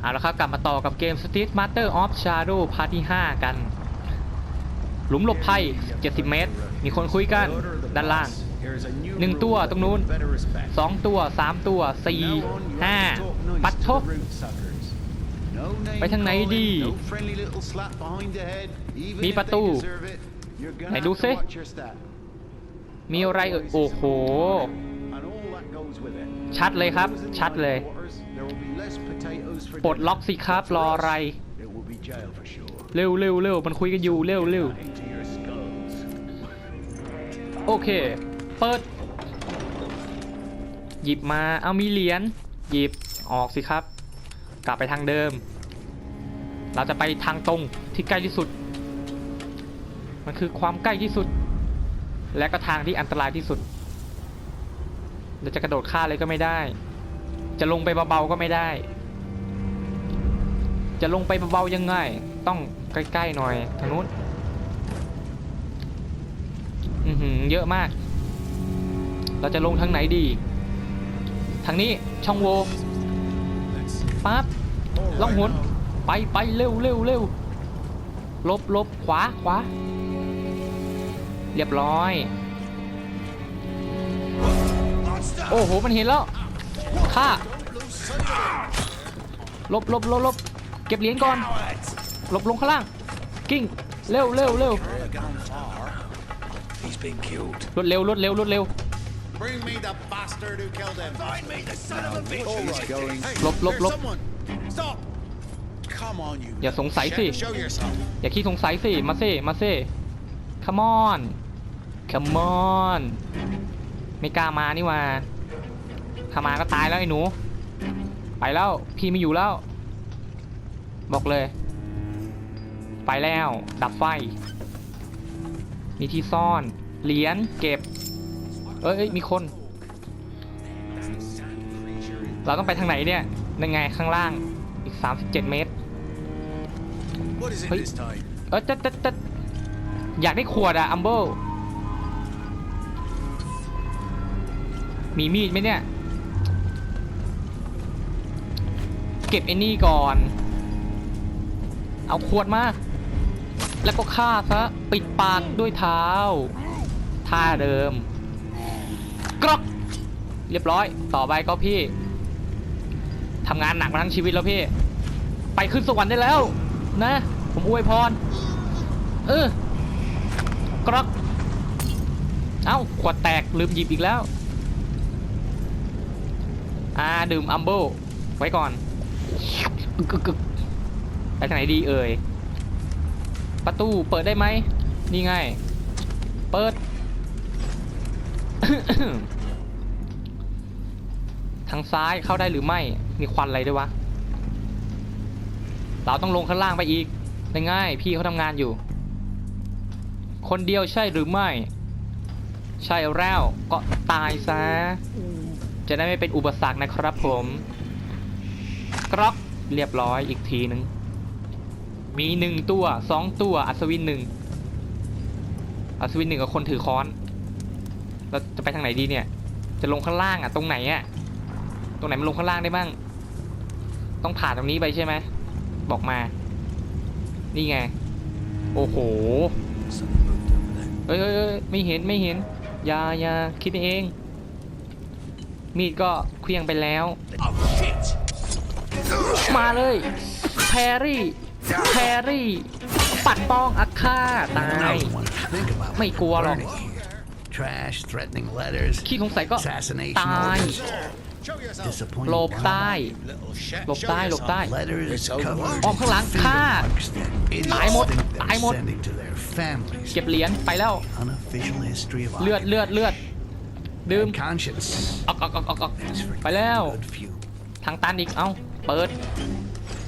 เอาละครับกลับมาต่อกับเกม Street Master of Shadow Part ที่ 5 กัน หลุมหลบภัย 70 เมตร มีคนคุยกัน ด้านล่างหนึ่งตัวตรงนู้นสองตัวสามตัวสี่ห้าปัดทบไปทางไหนดี มีประตู ไหนดูสิมีอะไรเอ่ยโอ้โห ชัดเลยครับ ชัดเลย ปลดล็อกสิครับรออะไร เร็วเร็วเร็วมันคุยกันอยู่เร็วเร็วโอเค เปิด หยิบมาเอามีเหรียญหยิบออกสิครับ กลับไปทางเดิม เราจะไปทางตรงที่ใกล้ที่สุด มันคือความใกล้ที่สุด และก็ทางที่อันตรายที่สุดเราจะกระโดดข้าเลยก็ไม่ได้ จะลงไปเบาๆก็ไม่ได้ จะลงไปเบาๆยังไง ต้องใกล้ๆหน่อยทางนู้นอือหือเยอะมาก เราจะลงทางไหนดี ทางนี้ช่องโว่ปั๊บล่องหนไปไปเร็วเร็วเร็วลบลบขวาขวา เรียบร้อย โอ้โห มันเห็นแล้ว ฆ่า ลบลบลบลบ เก็บเหรียญก่อน หลบลงข้างล่าง กิ้ง เร็วเร็วเร็ว He's been killed. รวดเร็วรวดเร็วรวดเร็ว Bring me the bastard who killed him. Find me the son of a bitch. All He's right. going. Hey, Lop, lop, there's lop. someone. Stop. Come on, you. อย่าสงสัยสิ Show- Show yourself. อย่าขี้สงสัยสิ มาเซ่มาเซ่ come on come on ไม่กล้ามานี่หว่าถ้ามาก็ตายแล้วไอ้หนู ไปแล้ว พี่ไม่อยู่แล้ว บอกเลย ไปแล้ว ดับไฟ มีที่ซ่อน เหรียญเก็บเอ้ยเอ้ยมีคน เราต้องไปทางไหนเนี่ยยังไงข้างล่างอีก 37 เมตร What is it Hey. this time? เออจะจะจะอยากได้ขวดอะอัมเบิลมีมีดไหมเนี่ย เก็บไอ้นี่ก่อน เอาขวดมา แล้วก็ฆ่าซะ ปิดปากด้วยเท้า ท่าเดิม กรอก เรียบร้อย ต่อไปก็พี่ ทำงานหนักมาทั้งชีวิตแล้วพี่ ไปขึ้นสวรรค์ได้แล้ว นะ ผมอวยพร เออ กรอก เอ้า ขวดแตกลืมหยิบอีกแล้ว อ่า ดื่มอัมเบิลไว้ก่อนกึกกึก ไปทางไหนดีเอ่ย ประตูเปิดได้ไหม นี่ไง เปิด ทางซ้ายเข้าได้หรือไม่ มีควันอะไรด้วยวะ เราต้องลงข้างล่างไปอีกไง่ายพี่เขาทำงานอยู่ คนเดียวใช่หรือไม่ ใช่แล้วก็ตายซะ จะได้ไม่เป็นอุปสรรคนะครับผม กรอกเรียบร้อยอีกทีหนึ่ง มีหนึ่งตัวสองตัว อัศวินหนึ่งอัศวินหนึ่งกับคนถือค้อน เราจะไปทางไหนดีเนี่ย จะลงข้างล่างอะ ตรงไหนอะ ตรงไหนมันลงข้างล่างได้บ้าง ต้องผ่านตรงนี้ไปใช่ไหม บอกมา นี่ไง โอ้โห เอ้ยเอ้ยไม่เห็นไม่เห็นอย่าอย่าคิดเอง มีดก็เคลียงไปแล้ว Oh มาเลยแพรรี่ แพรรี่ ปัดป้องอาฆาตตาย Think about ไม่กลัวหรอก burning here. Trash, threatening letters, ขี้สงสัยก็ assassination ตาย orders, Show yourself. disappointing หลบใต้ Little shit. หลบ Show ใต้หลบ yourself. ใต้ letters It's over. covered อ้อมข้างหลัง in ฆ่า finger marks that idiots ตายหมด think ตาย they're หมด sending to their families. เก็บเหรียญไปแล้ว Unofficial history of เลือด Ireland. เลือดเลือด ดื่ม Bad conscience. ออกออกออกออกออก That's for ไปแล้ว good few. ทางตันอีก เอ้า เปิด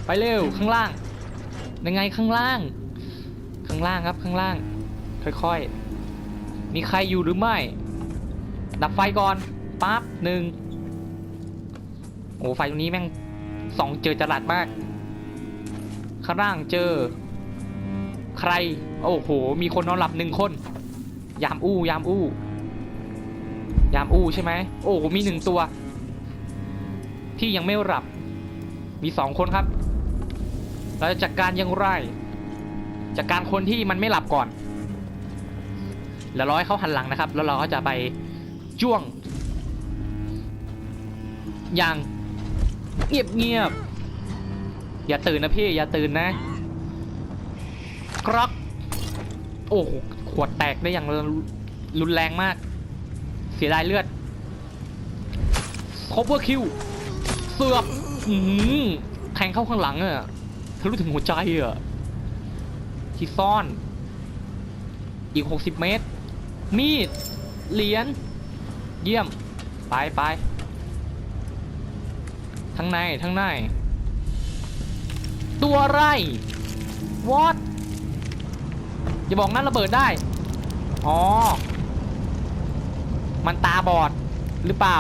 ไปเร็ว ข้างล่าง ยังไงข้างล่าง ข้างล่างครับข้างล่าง ค่อยๆ มีใครอยู่หรือไม่ ดับไฟก่อนปั๊บหนึ่งโอ้ไฟตรงนี้แม่งสองเจอจรัดมาก ข้างล่างเจอ ใคร โอ้โห มีคนนอนหลับหนึ่งคน ยามอู้ ยามอู้ ยามอู้ใช่ไหม โอ้โห มีหนึ่งตัว ที่ยังไม่หลับ มีสองคนครับ เราจะจัดการอยังไร จัดการคนที่มันไม่หลับก่อน แล้วร้อให้เขาหันหลังนะครับ แล้วเราก็จะไปจ้วง อย่างเงียบเงียบอย่าตื่นนะพี่ อย่าตื่นนะกรอกโอ้โหขวดแตกได้อย่างรุนแรงมาก เสียดายเลือด cover kill เสือบหือแทงเข้าข้างหลังอะ ทะลุถึงหัวใจอะที่ซ่อน อีก 60 เมตร มีด เหรียญ เยี่ยม ไปไปทั้งในทั้งใน ตัวอะไรวอตอย่าบอกนั่นระเบิดได้ อ๋อ มันตาบอดหรือเปล่า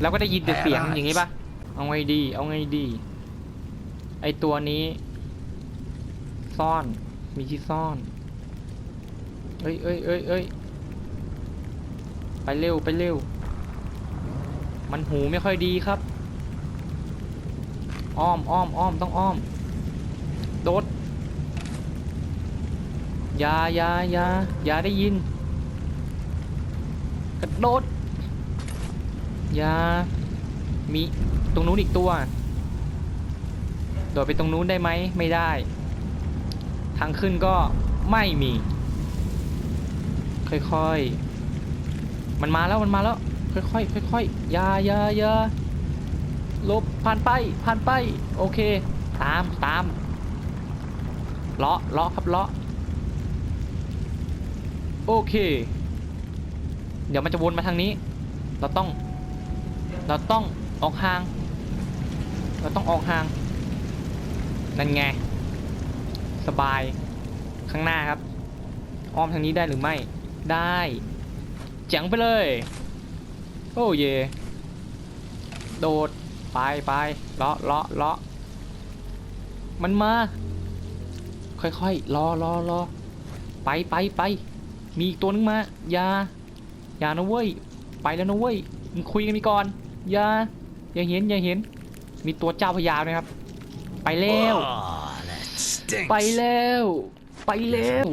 แล้วก็ได้ยินแต่เสียงอย่างนี้ปะเอาไงดี เอาไงดี ไอตัวนี้ ซ่อน มีที่ซ่อน เอ้ยเอ้ยเอ้ยเอ้ยไปเร็วไปเร็ว มันหูไม่ค่อยดีครับ อ้อมอ้อมอ้อมต้องอ้อม โดดอยาอยาอยาอย่าได้ยิน กระโดดอย่ามีตรงนู้นอีกตัว โดดไปตรงนู้นได้ไหม ไม่ได้ ทางขึ้นก็ไม่มี ค่อยๆ มันมาแล้วมันมาแล้ว ค่อยๆค่อยๆอย่าอย่าอย่าหลบผ่านไปผ่านไป โอเค ตามตามเลาะเลาะครับเลาะโอเค เดี๋ยวมันจะวนมาทางนี้ เราต้อง เราต้องออกห่าง เราต้องออกห่าง นั่นไง สบายข้างหน้าครับ อ้อมทางนี้ได้หรือไม่ได้เจ๋งไปเลย โอ้เย โดดไปไปเลาะเลาะเลาะมันมา ค่อยๆรอรอรอไปไปไปมีอีกตัวนึงมาอย่าอย่านะเว้ย ไปแล้วนะเว้ยมึงคุยกันไปก่อนอย่าอย่าเห็นอย่าเห็น มีตัวเจ้าพญาไหมครับ ไปแล้ว ไปแล้ว ไปแล้ว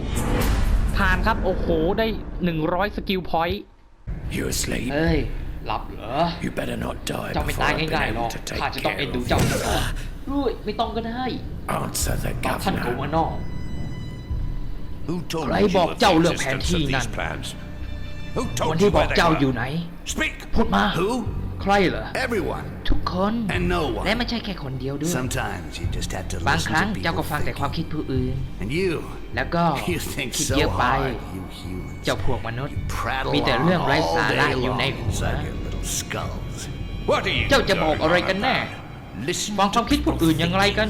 ผ่านครับ โอ้โห ได้ 100 สกิลพอยต์ You asleep? เอ้ยหลับเหรอ You better not die เจ้าไม่ before ตาย I've been ง่ายๆหรอก able to ข้า take จะต้อง care เอ็นดู of เจ้า you. ก่อนด้วยไม่ต้องก็ได้ Answer the ตอบท่านโก governor. วานอ Who told ใคร you บอก of เจ้า the เรื่องแผน existence ที่ of นั่ these น plans? Who คน told ที่ you บอก where they เจ้า were? อยู่ไหน Speak. พูดมา Who? ใครเหรอ Everyone. ทุกคน And no และ one. ไม่ใช่แค่คนเดียวด้วย Sometimes you just have to บาง listen ครั้ง to เจ้าก็ people ฟังแต่ความ thinking. คิดผู้อื่น And you, แล้วก็ you think คิด so เยอะไป hard, you humans. เจ้าพวกมนุษย์ Prattle มีแต่เรื่องไร้ on สา all ระ day อยู่ใน long หัว inside your little skulls. What are you เจ้าจะบอกอะไรกันแน่ Listen ฟังความ to คิดผู้ people อื่นอย่างไรกัน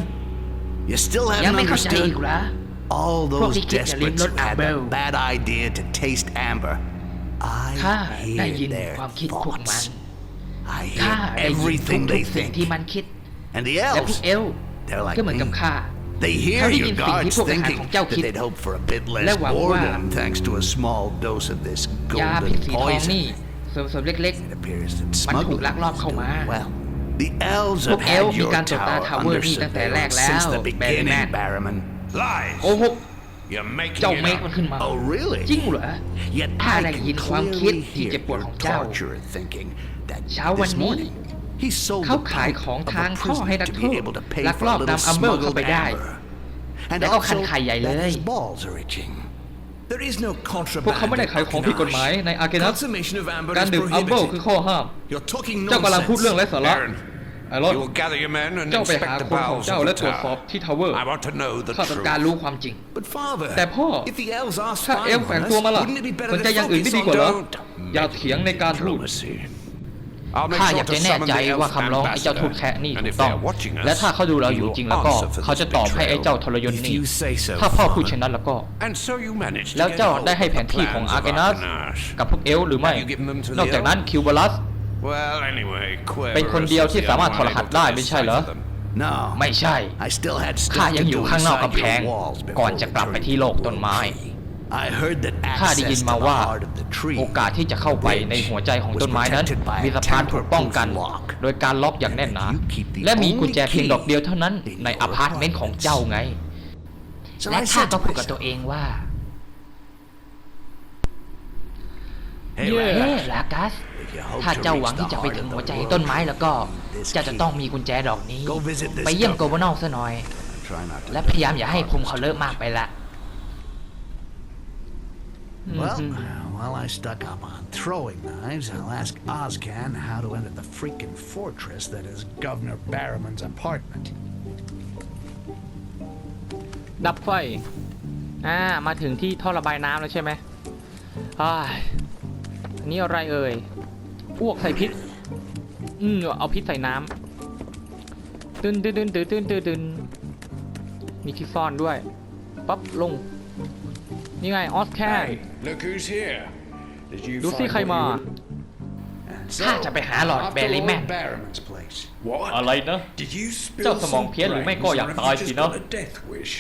You still ยัง haven't ไม่เข้าใจอี understood? กเหรอ All พวก those ที่คิดจะลิ้ม desperates รส who had Abel the bad idea to taste amber. ข้า I ได้ hear ยิน their ความคิดพวกมัน thoughts. I ข้า hear ได้ยินทุ everything ก they ๆสิ่ง think. ที่มันคิด And the และพว elves, กเอล they're like ก็เหมือนกับ me. ข้า They hear เขาได้ your ยินสิ่งที่ guards พวกทหาร thinking ของเจ้า that คิด they'd hope for a bit และ less หวังว่า boredom thanks to a small dose of this ยาพิษ golden สีทองนี่ poison. ส่วนผสมเล็ก It appears that มันถูก smuggling ลักลอบ is เข้ามา doing well. The elves พว have กเอล had มี your การตรวจตา tower ทาวเวอ under ร์นี่ตั้งแต่แรก surveillance แล้ว since the แบร์แม beginning, น Barrowman. Lies. โกหก You're making เจ้า it เมค up. มันขึ้นมา Oh, really? จริงเหรอ Yet ข้า I ได้ can ยินความคิด clearly ที่ hear เจ็บปวด your ของเจ้า torturer thinking that เช้าวัน this นี้ morning he sold เขา the ขาย pipe ของ of ทาง a ข้อให้ prisoner นัก to โท be ษ able to pay ลัก for ล a อบ little นำอัมเบิลเข้า smuggled ไปได้ amber. And แล้วก็ also คันไข่ใหญ่เลย that his balls are itching. There is no พวกเขาไม่ได้ contraband. ขายของผิดกฎหมายในอาร์เกนัส Consummation of amber การ is ดื่มอัมเบิลคือ prohibited. ข้อห้าม You're talking เจ้ากำลังพูดเรื่องไร้ nonsense. สาระ Aaron, ไอรอน you will gather your men and เจ้าไปหา inspect the คนของ bowels เจ้า of และ the ตรวจสอบ tower. ที่ทาวเวอร์ I want to know the ข้าต้อง truth. การรู้ความจริง But father, แต่พ่อ if the elves are ถ้า spying เอลแฝ on ง us, ตัวมาล่ะ wouldn't it be ส better นใจ to อย่างอื่นไม่ focus ดีกว่า on เหรอ don't อย่าเถียงในการพูด diplomacy? I'll make ข้า sure อยาก to จะแน่ summon ใจ the ว่า elf คำร้องไอ้เจ้าทูต ambassador. แคะนี่ And ถู if กต้อง they're watching us, และถ้าเขาดูเรา he อยู่ will จริงแล้วก็ answer for เขา this จะตอบให้ไอ้ betrayal. เจ้าทรยศ If นี่ you say so, ถ้าพ่อพูด father. เช่นนั้นแล้วก็ And so you managed to แล้ว get เจ้า hold ได้ให้ of แผ the นที่ของ plans อา of ร์เกนัส Argonash. กับพวกเอลหรือไม่ Have you given them to the นอกจากนั้นคิวบาลัส Well, anyway, เป็นคนเดียวที่สามารถถอดรหัสได้ไม่ใช่เหรอ No. ไม่ใช่ I still had ข้า stuff ยัง to อยู่ do ข้างนอก inside กำแพง your walls ก่อน before จะกลับไปที่โลกต้นไม้ free. I heard that ข้าได้ยิ access น to มา the ว่า heart of the tree โอกาสที่จะเข้าไปในหัวใจของต้นไม้นั้น was protected by a มีสะพานถูกป้องกัน tamper-proof lock. โดยการล็อกอย่างแน่นหนา And you keep the และมี only กุญแจเพียง key ดอกเดียวเท่านั้น in ใน your อพาร์ตเมนต์ของเจ้าไง So และ I ข้า said ก็ to พูดกับตัว myself, เองว่า Hey, เฮ้ Rat, ลากัส if you hope ถ้า to เจ้า reach หวัง the ที่จะไป heart ถึง of หัว the ใจ world, ต้นไม้แล้วก็ this เจ้าจะ key. ต้องมีกุญแจดอกนี้ Go visit this ไปเยี่ยม dump. โกเวอร์นอลซะหน่อย Try not to และพยายามอย่าให้ภูมิเขาเลิกมากไปละ Well, while I stuck up on throwing knives, I'll ask Ozcan how to enter the freaking fortress that is Governor Barrowman's apartment. ดับไฟ อ่า มาถึงที่ท่อระบายน้ำแล้วใช่ไหมอ้ายอันนี้อะไรเอ่ยอ้วกใส่พิษ อืมเอาพิษใส่น้ำตึนตึนตึนตึนตึนตึนตึนมีที่ซ่อนด้วย ปั๊บลง นี่ไงออสแคน Hey, look who's here. Did you ดูสิ find ใคร what มา you were- And ข้าจะไปหาหลอร์ด off แบ to ร์รี่แมน Lord Barrowman's place. What? อะไรนะ Did you spill เจ้าสมอง some เพี้ยนหรือไม่ก็ brains, อยาก or have ตาย you สิ just นะ got a death wish?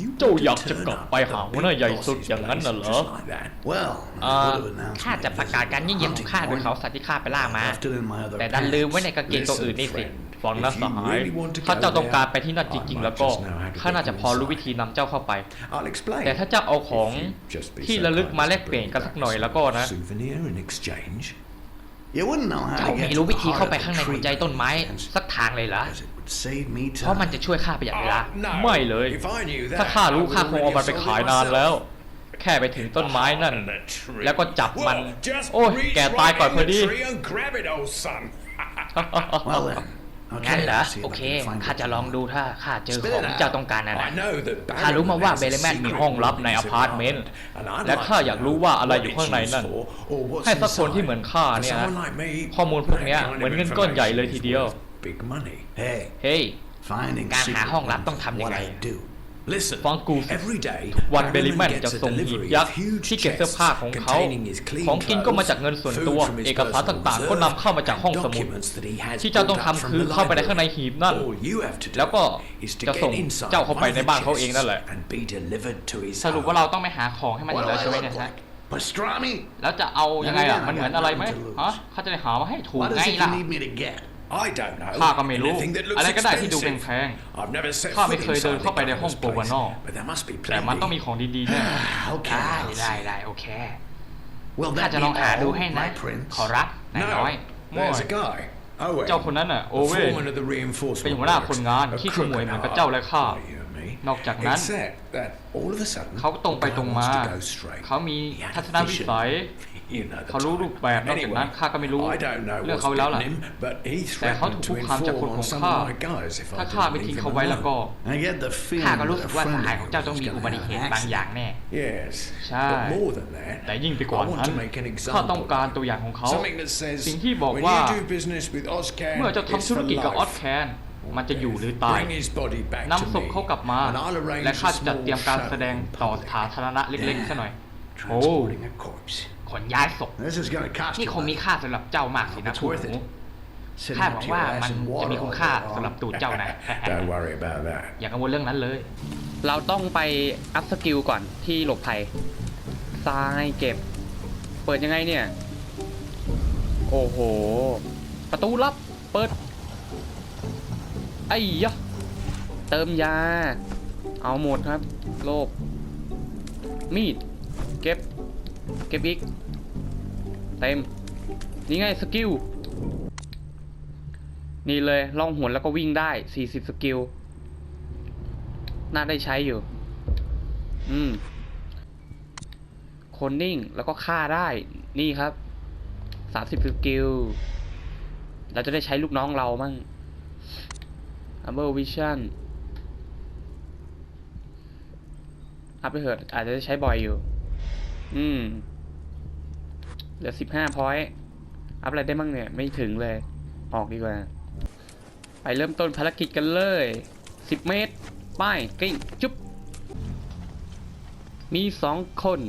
You เจ้า want อยาก to จะ turn กลับ up ไป at หา the หัวหน้า big ใหญ่สุด boss's อย่างนั้นน่ะ place เหรอ just like that? Well, I เอ่อ would have announced ข้า my จะประกาศการยิ่งใหญ่ของข้าโดยเขาสัตว์ที่ข้าไปล่ามา Left it in my other แต่ดันลืมไว้ใน pants. กางเกงตัวอื่นนี่สิ Listen, friend, ฟังนะ if ส you หาย really want to ถ้า go เจ้าต้องการ there, ไปที่นั่นจริงๆ I แล้ว might ก็ just know how to ข้าน่า get จะ you พอรู้ inside. วิธีนำเจ้าเข้าไป I'll explain. แต่ถ้าเจ้าเอาของ If you'd just be ที่ so ระลึก kind มา as แล to กเปลี่ยน bring กันสัก back หน่อยแล้วก็นะ a souvenir in exchange. You wouldn't know how เจ้า to ไม่ get รู้ to วิ the ธีเข้า heart ไป of ข้างใน the หัว tree ใจต้นไม้ by chance, สักทางเลยเหรอ because it would save me เพราะมัน time. จะช่วยข้าประหยัดเวลา Oh, no. ไม่เลย If I knew that, ถ้าข้ารู้ I would ข้าคงเอามันไป already ขาย sold it นานแล้ว myself. แค่ไปถึงต้นไม้นั่น The tree. แล้วก็จับมัน Well, just โอ้ย reach แกตายก่อน right พอ in ดี the tree and grab it, old son. Well then, งั้น okay, เหรอ let's see if โอ I เค can find ข้า what จะ you ลอง want. ดูถ้าข้าเจอ Spit ของ it ที่ out. เจ้าต้องการนะ I นะ know that ข้ารู้มาว่า Barrowman เบลแมน has a มี secret ห้องลับ room ใน in อ his พาร์ตเมนต์ apartment, and I'd และ like ข้า to อยาก know รู้ว่าอะไร what อยู่ it's ข้างใน used นั่น for, or what's ให้สักคน inside. ที่เหมือนข้า For เนี่ยนะ someone like me, ข้อมูลพวกเนี้ย that kind of เหมือนเงินก้อนใหญ่เลย information ทีเดียว is worth Big money. Hey, เฮ้ย finding การหา secret ห้องลับ rooms ต้อง is ทำยัง what ไง I do. Listen, ฟังกูสิ every day, วันเบล Barrowman แมน gets จะ a ส่งหีบ delivery ยั of กษ์ huge ที่เก็บเสื้อ chests ผ้าของเขา containing his clean ของกินก็มาจากเงิน clothes, ส่วน food ตัว from his เอกสาร personal ต่างๆ ก็ reserve, นำเข้ามาจาก and ห้องสมุด documents that he has ที่เจ้าต้อง pulled up ทำ from คือ the เข้าไปในข้างใน library. หีบนั่น All you have to do แล้วก็ is to จะ get ส่ง inside เจ้าเข้าไป one of ใน the บ้านเขาเองนั่นแหละ chests and be delivered to his สรุป home. ว่าเราต้องไปหาของให้มันอี What ก do แล้ว I ใช่ไหม look เนี่ยฮะ like? Pastrami? แล้วจะเอายังไงล่ะ Now, มันเหมือน now, อะไรไหม nothing to lose. ฮะเขาจะได้หามาให้ถูก What ไง is it ล่ะ you need me to get? I don't know. ข้าก็ไม่รู้ Anything that looks อะไรก็ได้ที่ดูแ expensive. พง I've never set ข้าไม่ foot เคยเดิน inside เข้าไปใน the ห้อง governor's โปรวานอล place, but there must be แต่มันต้องมี plenty. ของดีๆแน่ Okay, ได้ I'll ได้ see. ได้โอเค Will ข้า that จะลอง be หาดู all, ให้นะ my prince? ขอรับนายน้อย No, โม่ there's a guy. Owen. เจ้าคนนั้นน่ะ โอ the เว่ foreman of the reinforcement เป็นหัวหน้าคนงาน works, a ขี้ขโมยเหมือนกับ crook เจ้าและข้า and a hard, you and me. นอกจากนั้น Except that all of a sudden, เขาตรงไป the guy ตรงมา wants to go straight. เขามี He had a ทัศนวิ vision. สัย You know the เขารู้ type. รูปแบบนอกจากนั้น Anyway, ข้าก็ไม่รู้ I don't know เรื่อง what's เขาแล้วล่ะ bitten him, but he แต่เขา threatened ถูก to คุกคามจากคน inform ขอ on ง some ข้า of my guys if ถ้า I ข้า didn't ไม่ leave ทิ้ง him เขาไว้แล้วก็ alone. I get the ข้า feeling ก็รู้ that สึ a กว่าส friend หาย of ของเจ้าต้อง yours มี is อุ gonna บัติ have เห an ตุบางอย่าง accident. แน่ Yes. ใช่ But more than that, แต่ยิ่งไปกว่า I want นั้น to make an ข้าต้อง example. การตัวอย่างของเขา Something that says สิ่งที่บอก when ว่า you do business with Ozcan, เมื่อเจ้า it's ทำธุร for กิจกับออส life. แคนมันจะอยู่หรือตาย Bring his body back to นำศพ me, เขากลับมา and I'll arrange และข้า a จะจัด small เตรียมการ show แสดง in ต่อ public. สาธารณะเล็กๆซะหน่อยโอ้ Transporting a corpse. ขนย้ายศพ This is gonna cost นี่ you คงมี money. ค่าสำหรับเจ้ามากสินะ It's คุณ worth หนู it. Sitting ข้า up หวัง to ว่า your มั ass น in จะ water มีคุณ all ค่า day สำหรับ long. ตูดเจ้านะ Don't worry about that. อย่ากังวลเรื่องนั้นเลย เราต้องไปอัพสกิลก่อนที่หลบภัยทรายเก็บ เปิดยังไงเนี่ย โอ้โห ประตูลับ เปิด ไอ้ยะเติมยา เอาหมดครับ โลบมีดเก็บ เก็บอีก เต็ม นี่ไงสกิล นี่เลยล่องหนแล้วก็วิ่งได้ 40 สกิล น่าได้ใช้อยู่ อืมคนนิ่งแล้วก็ฆ่าได้นี่ครับ 30 สกิล เราจะได้ใช้ลูกน้องเรามั่ง a m b e r Vision อัพไปเถอะอาจจะใช้บ่อยอยู่ อืม เหลือ15พอยต์อัพอะไรได้มั่งเนี่ย ไม่ถึงเลย ออกดีกว่า ไปเริ่มต้นภารกิจกันเลย10เมตรไปกลิ้งจุ๊บ มีสองคน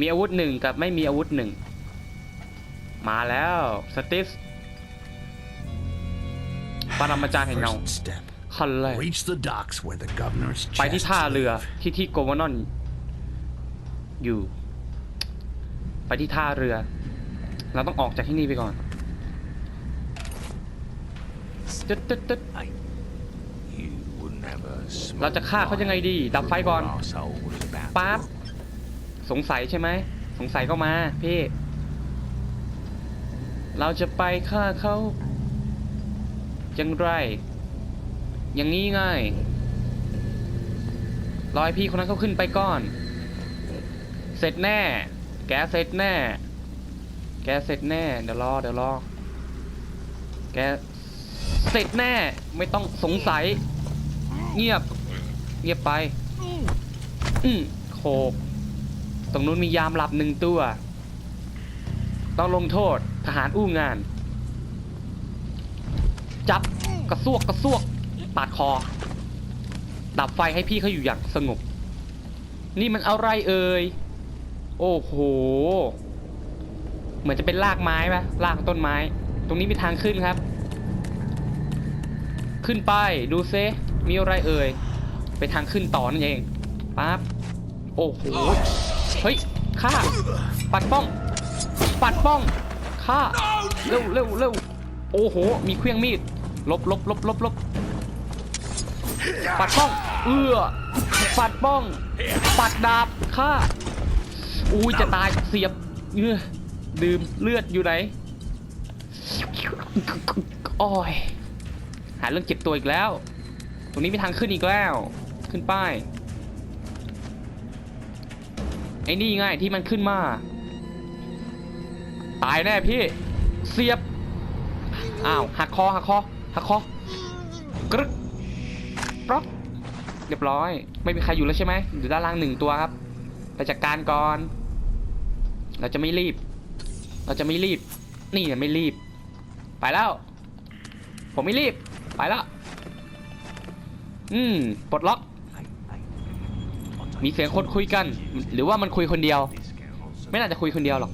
มีอาวุธหนึ่งกับไม่มีอาวุธหนึ่ง มาแล้วสติสปรมาจารย์แห่งเงา First step. คันแรก Reach the docks where the governor's ไปที่ chests ท่าเรือ live. ที่ที่โกวานอนอยู่ ไปที่ท่าเรือ เราต้องออกจากที่นี่ไปก่อนตึ๊ดตึ๊ดตึ๊ด You wouldn't have a smoke เราจะฆ่าเขายังไงดี ดับไฟก่อน Your arsehole was about to ปั๊บสงสัยใช่ไหม สงสัยก็มาพี่ เราจะไปฆ่าเขาอย่างไร อย่างนี้ไง่ายรอยพี่คนนั้นเขาขึ้นไปก่อน เสร็จแน่ แกเสร็จแน่ แกเสร็จแน่ เดี๋ยวรอ เดี๋ยวรอ แกเสร็จแน่ ไม่ต้องสงสัย เงียบ เงียบไป อืมโขกตรงนู้นมียามหลับหนึ่งตัว ต้องลงโทษทหารอู้งาน จับกระซวกกระซวกปาดคอ ดับไฟให้พี่เขาอยู่อย่างสงบ นี่มันอะไรเอ่ย โอ้โห เหมือนจะเป็นรากไม้ปะรากต้นไม้ ตรงนี้มีทางขึ้นครับ ขึ้นไปดูเซมีอะไรเอ่ย ไปทางขึ้นต่อนั่นเองปั๊บ โอ้โห เฮ้ยฆ่า ปัดป้อง ปัดป้องฆ่า เร็วเร็วเร็วโอ้โห มีเครื่องมีด ลบลบลบลบลบปัดป้อง เอื้อ ปัดป้อง ปัดดาบฆ่า อุ้ยจะตายเสียบเอื้อดื่มเลือดอยู่ไหนโอ้ยหาเรื่องเจ็บตัวอีกแล้ว ตรงนี้มีทางขึ้นอีกแล้ว ขึ้นป้ายไอ้นี่ไงที่มันขึ้นมา ตายแน่พี่ เสียบ อ้าวหักคอหักคอหักคอกรึกปรอกเรียบร้อย ไม่มีใครอยู่แล้วใช่ไหมอยู่ด้านล่างหนึ่งตัวครับไปจัดการก่อน เราจะไม่รีบ เราจะไม่รีบ นี่เนี่ยไม่รีบ ไปแล้ว ผมไม่รีบ ไปแล้ว อืม ปลดล็อก มีเสียงคนคุยกัน หรือว่ามันคุยคนเดียว ไม่น่าจะคุยคนเดียวหรอก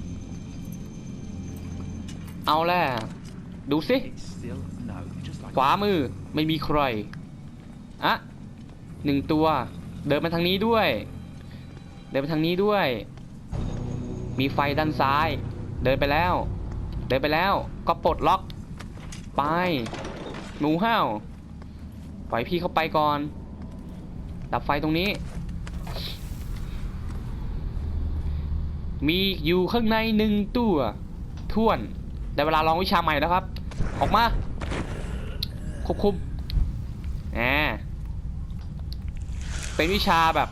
เอาแล้วดูสิ ขวามือ ไม่มีใคร อะหนึ่งตัว เดินมาทางนี้ด้วย เดินไปทางนี้ด้วย มีไฟด้านซ้าย เดินไปแล้ว เดินไปแล้วก็ปลดล็อกไปหนูห้าวปล่อยพี่เข้าไปก่อน ดับไฟตรงนี้ มีอยู่ข้างในหนึ่งตัวท่วนได้เวลาลองวิชาใหม่แล้วครับ ออกมาควบคุมแหมเป็นวิชาแบบ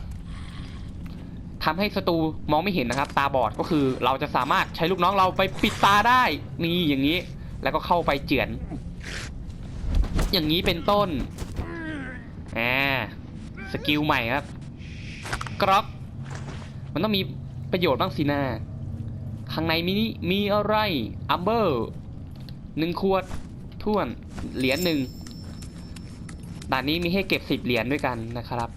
ทำให้ศัตรูมองไม่เห็นนะครับ ตาบอดก็คือเราจะสามารถใช้ลูกน้องเราไปปิดตาได้นี่อย่างนี้ แล้วก็เข้าไปเจือน อย่างนี้เป็นต้นแหมสกิลใหม่ครับกรอกมันต้องมีประโยชน์บ้างสินะข้างในมินิมีอะไรอัมเบอร์หนึ่งขวดท่วนเหรียญหนึ่งด่านนี้มีให้เก็บสิบเหรียญด้วยกันนะครับ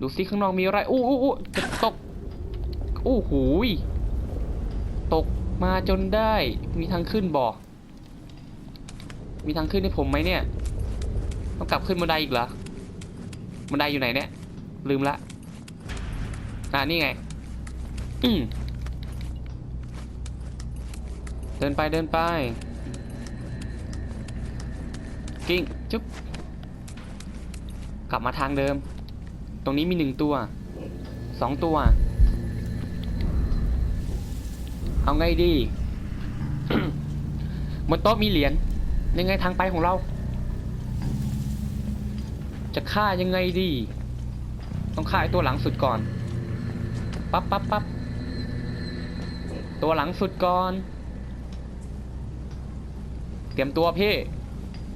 ดูซิข้างนอกมีอะไร อู้อู้อู้จะตก อู้หูย ตกมาจนได้ มีทางขึ้นบอมีทางขึ้นให้ผมไหมเนี่ย ต้องกลับขึ้นบันไดอีกเหรอ บันไดอยู่ไหนเนี่ย ลืมละ อ่านี่ไง อืมเดินไปเดินไป กิ้ง จุ๊บ กลับมาทางเดิม ตรงนี้มีหนึ่งตัว สองตัว เอาไงดี บนโต๊ะมีเหรียญ ยังไงทางไปของเรา จะฆ่ายังไงดี ต้องฆ่าไอ้ตัวหลังสุดก่อน ปั๊บปั๊บปั๊บ ตัวหลังสุดก่อน เตรียมตัวพี่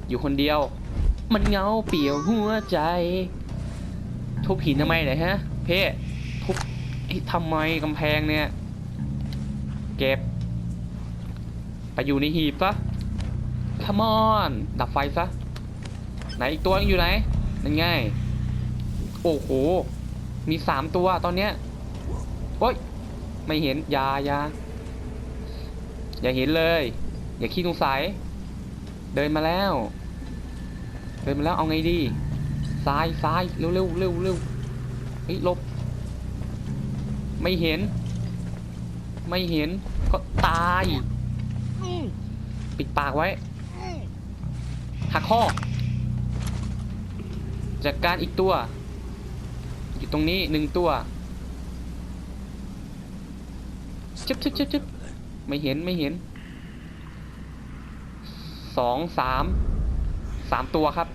อยู่คนเดียว มันเงาเปี่ยวหัวใจ ทุบหินทำไมเนี่ยฮะ เพ่ทุบทำไมกำแพงเนี่ย เก็บ ไปอยู่ในหีบซะ come on ดับไฟซะ ไหนอีกตัวนึงอยู่ไหน นั่นไง โอ้โห มีสามตัวตอนเนี้ยโอ๊ยไม่เห็น ยายาอย่าเห็นเลย อย่าขี้สงสัย เดินมาแล้ว เดินมาแล้วเอาไงดี ซ้ายซ้ายเร็วเร็วเร็วเร็วเฮ้ยลบ ไม่เห็น ไม่เห็นก็ตาย ปิดปากไว้ หักข้อ จัดการอีกตัว อยู่ตรงนี้หนึ่งตัวจึ๊บจึ๊บจึ๊บจึ๊บไม่เห็นไม่เห็น สองสาม สามตัวครับ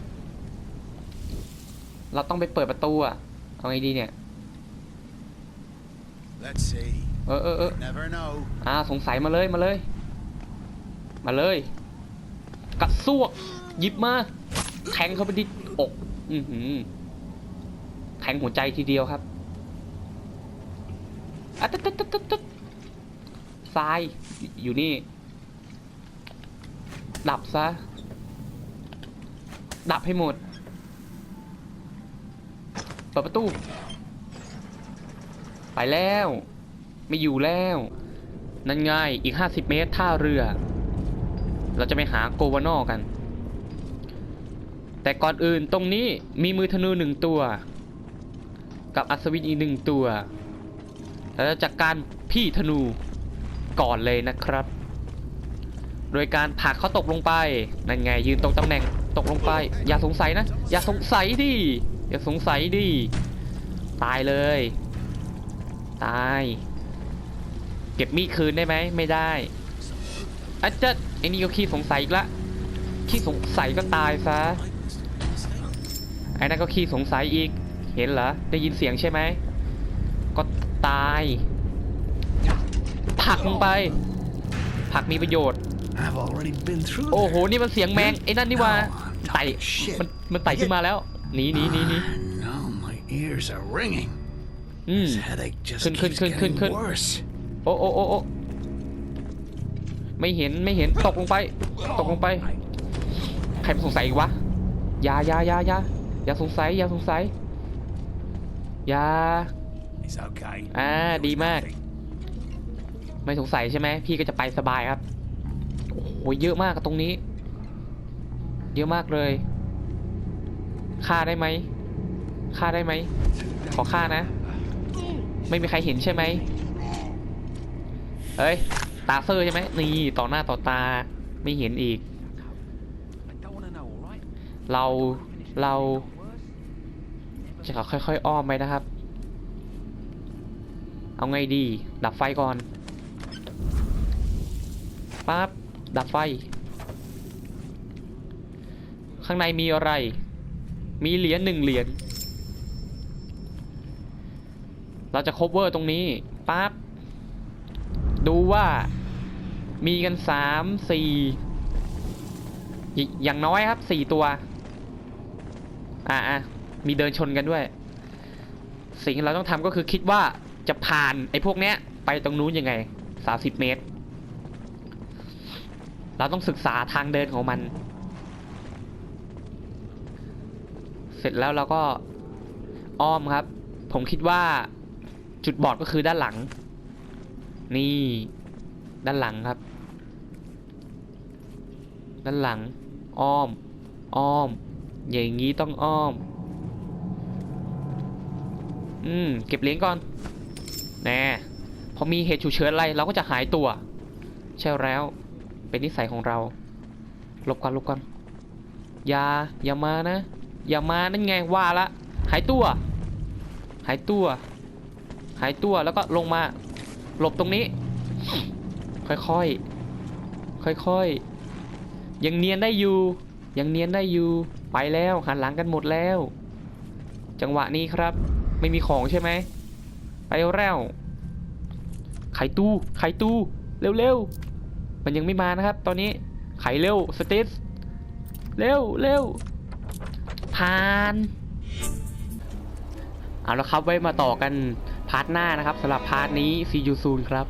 เราต้องไปเปิดประตูอะเอาไงดีเนี่ย Let's see. เออเออเออ Never know. อ่าสงสัยมาเลยมาเลย มาเลยกัดซวกหยิบมาแทงเข้าไปที่อกอือหือแทงหัวใจทีเดียวครับอะตึ๊ดตึ๊ดตึ๊ดตึ๊ดตึ๊ดทรายอยู่นี่ ดับซะ ดับให้หมดเปิดประตู ไปแล้ว ไม่อยู่แล้ว นั่นไงอีก 50 เมตรท่าเรือ เราจะไปหาโกวานอกัน แต่ก่อนอื่นตรงนี้มีมือธนูหนึ่งตัว กับอัศวินอีกหนึ่งตัวเราจะจัดกการพี่ธนูก่อนเลยนะครับ โดยการผลักเขาตกลงไป นั่นไงยืนตรงตำแหน่งตกลงไป อย่าสงสัยนะ อย่าสงสัยดิ อย่าสงสัยดิ ตายเลย ตาย เก็บมีดคืนได้ไหม ไม่ได้อาจจะไอ้นี่ก็ขี้สงสัยอีกละขี้สงสัยก็ตายซะ ไอ้นั่นก็ขี้สงสัยอีก เห็นเหรอ ได้ยินเสียงใช่ไหม ก็ตายผลักลงไปผลักมีประโยชน์ I've already been through โอ้โห there. นี่มันเสียงแมง ไอ้นั่นนี่หว่าไต่ Shit. มันมันไต่ขึ้นมาแล้ว หนีหนีหนีหนี Ah, no, my ears are ringing. อืม This headache just Kun, kun, keeps kun, kun, getting kun. worse. โอ้โอ้โอ้โอ้ไม่เห็นไม่เห็นตกลงไป ตกลงไป ใครมันสงสัยอีกวะอย่าอย่าอย่าอย่าอย่าสงสัยอย่าสงสัยอย่า It's okay. อ่าดีมากไม่สงสัยใช่ไหมพี่ก็จะไปสบายครับ โอ้โหเยอะมากอะตรงนี้ เยอะมากเลย ฆ่าได้ไหมฆ่าได้ไหม ขอฆ่านะ ไม่มีใครเห็นใช่ไหมเอ้ย ตาเซอร์ใช่ไหมนี่ต่อหน้าต่อตาไม่เห็นอีก เราเราจะค่อยๆอ้อมไปนะครับ เอาไงดี ดับไฟก่อนปั๊บดับไฟ ข้างในมีอะไร มีเหรียญหนึ่งเหรียญเราจะ cover ตรงนี้ปั๊บดูว่ามีกันสามสี่อย่างน้อยครับสี่ตัว อ่าอะมีเดินชนกันด้วย สิ่งที่เราต้องทำก็คือคิดว่าจะผ่านไอ้พวกเนี้ย ไปตรงนู้นยังไงสาสิบเมตร เราต้องศึกษาทางเดินของมัน เส ร็จแล้วเราก็อ้อมครับ ผมคิดว่าจุดบอดก็คือด้านหลัง นี่ด้านหลังครับ ด้านหลัง อ้อม อ้อม อย่างนี้ต้องอ้อม อืม เก็บเหรียญก่อน แน่พอมีเหตุฉุกเฉินอะไรเราก็จะหายตัว ใช่แล้ว เป็นนิสัยของเรา ลบก่อนลบก่อนอย่าอย่ามานะ อย่ามานั่นไงว่าละ หายตัว หายตัว หายตัวแล้วก็ลงมา หลบตรงนี้ ค่อยๆ ค่อยๆ ยังเนียนได้อยู่ ยังเนียนได้อยู่ ไปแล้วหันหลังกันหมดแล้ว จังหวะนี้ครับ ไม่มีของใช่ไหม ไปแล้วไขตู้ ไขตู้ เร็วๆ มันยังไม่มานะครับ ตอนนี้ ไขเร็ว สเตสเร็วเร็ว ผ่านเอาละครับไว้มาต่อกันพาร์ทหน้านะครับสำหรับพาร์ทนี้ see you soon ครับ